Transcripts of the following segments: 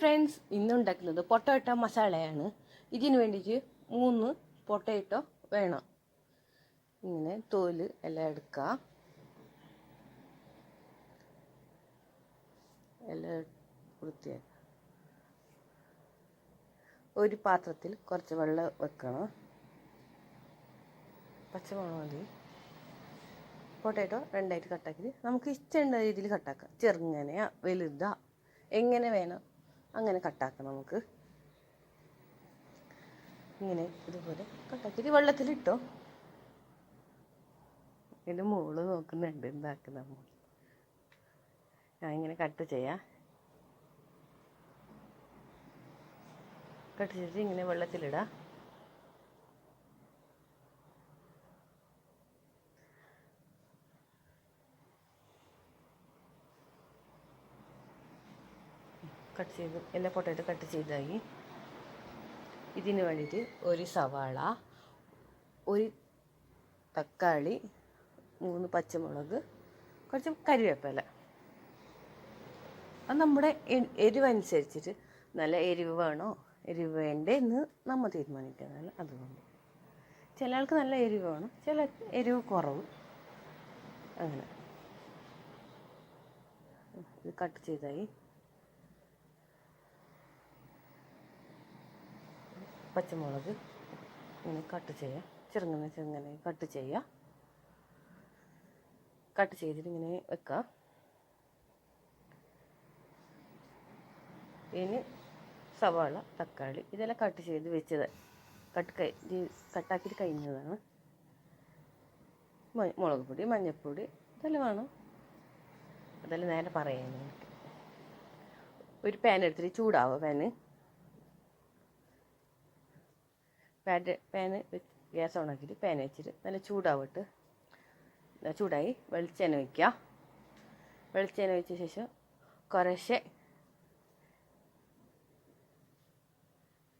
Friends ഇന്ന് ഉണ്ടാക്കുന്നത് potato മസാലയാണ്. ഇതിന് വേണ്ടിയിട്ട് മൂന്ന് പൊട്ടേറ്റോ വേണം. ഇങ്ങനെ തോൽ എല്ലാം എടുക്കുക എല്ലാം വൃത്തിയാക്കുക ഒരു പാത്രത്തിൽ കുറച്ച് വെള്ളം വെക്കണം. പച്ചമുളക് മതി. പൊട്ടാറ്റോ രണ്ടായിട്ട് കട്ടാക്കി നമുക്ക് ഇഷ്ടമുള്ള രീതിയിൽ കട്ടാക്കാം. ചെറുങ്ങനെയാ വലുതാ എങ്ങനെ വേണം അങ്ങനെ കട്ടാക്കണം നമുക്ക്. ഇങ്ങനെ ഇതുപോലെ കട്ടാക്കിയിട്ട് വെള്ളത്തിലിട്ടോ? എന്റെ മോൾ നോക്കുന്നുണ്ട്. എന്താക്കുന്ന മോൾ ഞാൻ ഇങ്ങനെ കട്ട് ചെയ്യാം. കട്ട് ചെയ്തിട്ട് ഇങ്ങനെ വെള്ളത്തിലിടാം. കട്ട് ചെയ്ത് എല്ലാ പൊട്ടാറ്റോ കട്ട് ചെയ്തായി. ഇതിന് വേണ്ടിയിട്ട് ഒരു സവാള ഒരു തക്കാളി മൂന്ന് പച്ചമുളക് കുറച്ച് കരിവേപ്പില. അത് നമ്മുടെ എരിവ് എരിവനുസരിച്ചിട്ട് നല്ല എരിവ് വേണോ? എരിവ് വേണ്ടേ എന്ന് നമ്മൾ തീരുമാനിക്കുന്നതല്ല അതുകൊണ്ട്. ചില ആൾക്ക് നല്ല എരിവ് വേണം ചില എരിവ് കുറവ്. അങ്ങനെ. ഇത് കട്ട് ചെയ്തായി. പച്ചമുളക് ഇങ്ങനെ കട്ട് ചെയ്യുക ചെറുങ്ങനെ ചെറുങ്ങനെ കട്ട് ചെയ്യുക കട്ട് ചെയ്തിട്ട് ഇങ്ങനെ വെക്കുക ഇനി സവാള തക്കാളി ഇതെല്ലാം കട്ട് ചെയ്ത് വെച്ചത്. കട്ട് കൈ കട്ടാക്കിയിട്ട് കഴിഞ്ഞതാണ്. മുളക് പൊടി മഞ്ഞൾപ്പൊടി ഇതെല്ലാം വേണം. അതെല്ലാം നേരെ പറയാൻ ഒരു പാൻ എടുത്തിട്ട് ചൂടാവുക പാന് പാറ്റ് പാന് ഗ്യാസ് ഓൺ ആക്കിയിട്ട് പാൻ വെച്ചിട്ട് നല്ല ചൂടാവട്ട് ചൂടായി വെളിച്ചെണ്ണ വയ്ക്കുക വെളിച്ചെണ്ണ വെച്ച ശേഷം കുറേശ്ശെ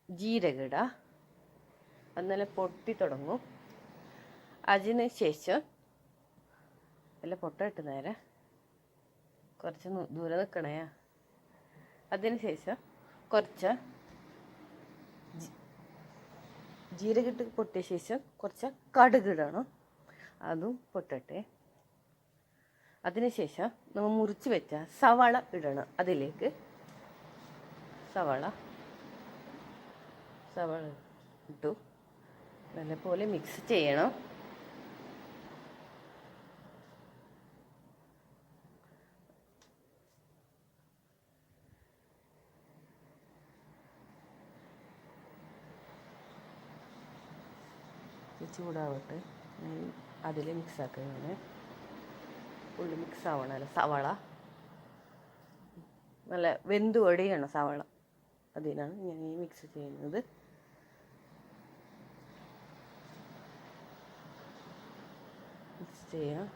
ജീരകം ഇടുക അത് നല്ല പൊട്ടി തുടങ്ങും. അതിന് ശേഷം നല്ല പൊട്ട ഇട്ട് നേരെ കുറച്ച് ദൂരെ നിൽക്കണേ അതിന് ശേഷം കുറച്ച് ജീരകിട്ട് പൊട്ടിയ ശേഷം കുറച്ച് കടുക് ഇടണം. അതും പൊട്ടട്ടെ. അതിനുശേഷം നമ്മൾ മുറിച്ച് വെച്ച സവാള ഇടണം. അതിലേക്ക് സവാള സവാള ഇട്ടു. നല്ലപോലെ മിക്സ് ചെയ്യണം. ചൂടാവട്ടെ. അതിൽ മിക്സ് ആക്കുക ഞാൻ ഉള്ളി മിക്സ് ആവണമല്ലോ സവള. നല്ല വെന്ത് വടിയാണ് സവള. അതിനാണ് ഞാൻ ഈ മിക്സ് ചെയ്യുന്നത്. മിക്സ് ചെയ്യാം.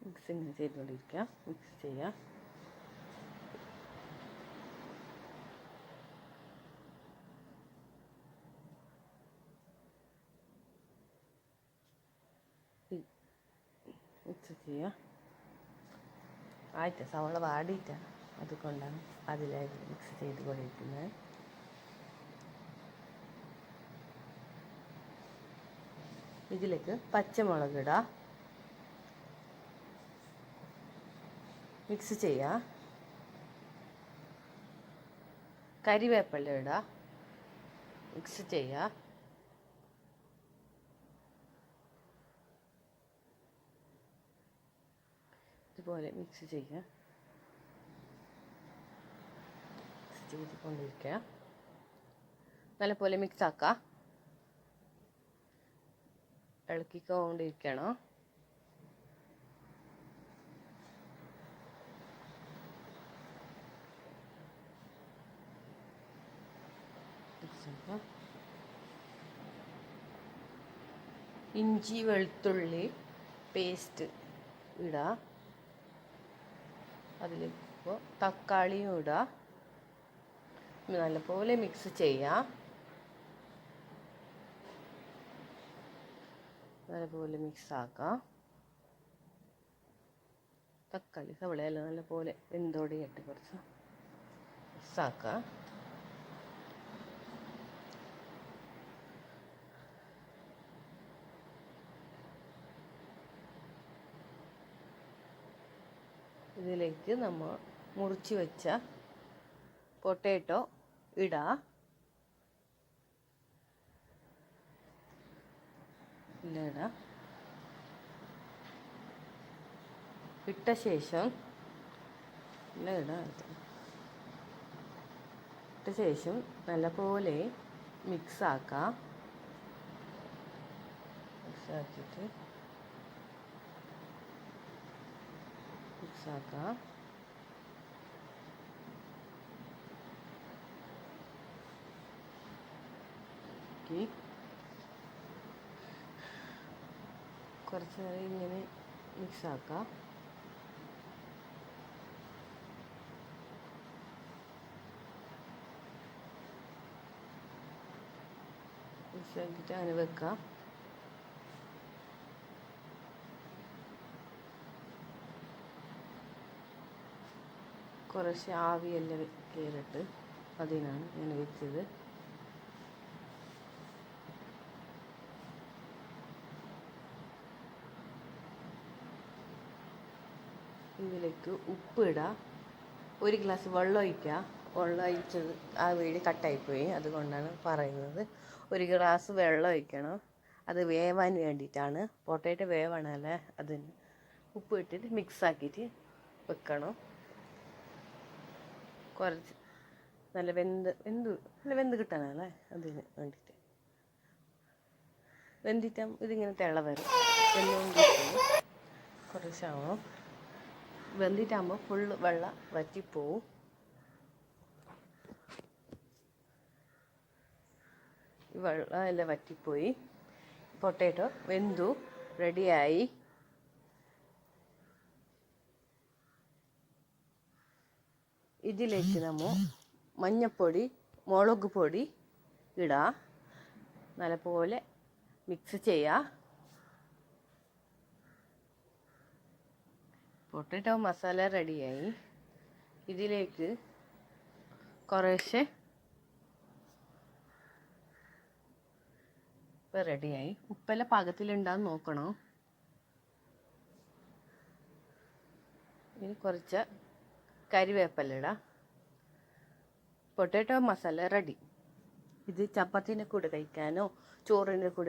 മിക്സ് ഇങ്ങനെ ചെയ്തുകൊണ്ടിരിക്കുക മിക്സ് ചെയ്യാം. ചെയ്യുക ആയിട്ട് സവാള വാടിയിട്ട. അതുകൊണ്ടാണ് അതിലായിട്ട് മിക്സ് ചെയ്ത് കൊണ്ടിരിക്കുന്നത്. ഇതിലേക്ക് പച്ചമുളക് ഇടാം. മിക്സ് ചെയ്യുക കരിവേപ്പില ഇടുക മിക്സ് ചെയ്യുക ഇതുപോലെ മിക്സ് ചെയ്യുക. മിക്സ് ചെയ്തുകൊണ്ടിരിക്കുക. നല്ലപോലെ മിക്സ് ആക്കുക. ഇളക്കിക്കൊണ്ടിരിക്കണം. ഇഞ്ചി വെളുത്തുള്ളി പേസ്റ്റ് ഇടുക. അതിലിപ്പോൾ തക്കാളിയും ഇടുക നല്ലപോലെ മിക്സ് ചെയ്യാം. നല്ലപോലെ മിക്സ് ആക്കാം. തക്കാളി സവളയെല്ലാം നല്ലപോലെ വെന്തോടിയിട്ട് കുറച്ച് മിക്സ് ആക്കാം. ഇതിലേക്ക് നമ്മൾ മുറിച്ച് വെച്ച പൊട്ടേറ്റോ ഇടാ. ഇട്ട ശേഷം ഇട്ട ശേഷം നല്ലപോലെ മിക്സ് ആക്കാം. മിക്സ് ആക്കിയിട്ട് മിക്സ് ആക്കാം ഇനി കുറച്ച് നേരം ഇങ്ങനെ മിക്സ് ആക്കാം മിക്സ് ആക്കിയിട്ട് അങ്ങനെ വെക്കാം കുറച്ച് ആവിയെല്ലാം കയറിട്ട് അതിനാണ് ഞാൻ വെച്ചത്. ഇതിലേക്ക് ഉപ്പ് ഇടാം. ഒരു ഗ്ലാസ് വെള്ളം ഒഴിക്കുക. വെള്ളം ഒഴിച്ചത് ആ വീട് കട്ടായിപ്പോയി. അതുകൊണ്ടാണ് പറയുന്നത്. ഒരു ഗ്ലാസ് വെള്ളം ഒഴിക്കണം. അത് വേവാൻ വേണ്ടിയിട്ടാണ്. പൊട്ടേറ്റോ വേവണല്ലേ അതിന് ഉപ്പ് ഇട്ടിട്ട് മിക്സ് ആക്കിയിട്ട് വെക്കണം. കുറച്ച് നല്ല വെന്ത് വെന്ത് നല്ല വെന്ത് കിട്ടാനല്ലേ അതിന് വേണ്ടിയിട്ട്. വെന്തിട്ടാ ഇതിങ്ങനെ തിള വരും. കുറച്ചാവും. വെന്തിട്ടാകുമ്പോൾ ഫുള്ള് വെള്ളം വറ്റിപ്പോവും. വെള്ളം എല്ലാം വറ്റിപ്പോയി. പൊട്ടേറ്റോ വെന്തു റെഡിയായി ഇതിലേക്ക് നമ്മൾ മഞ്ഞപ്പൊടി മുളക് പൊടി ഇടുക നല്ലപോലെ മിക്സ് ചെയ്യുക പൊട്ടറ്റോ മസാല റെഡിയായി ഇതിലേക്ക് കുറേശ്ശെ ഇപ്പം റെഡിയായി ഉപ്പല പാകത്തിലുണ്ടാന്ന് നോക്കണം? ഇനി കുറച്ച് കരിവേപ്പില ഇടാം പൊട്ടാറ്റോ മസാല റെഡി ഇത് ചപ്പാത്തിന്റെ കൂടെ കഴിക്കാനോ ചോറിന്റെ കൂടെ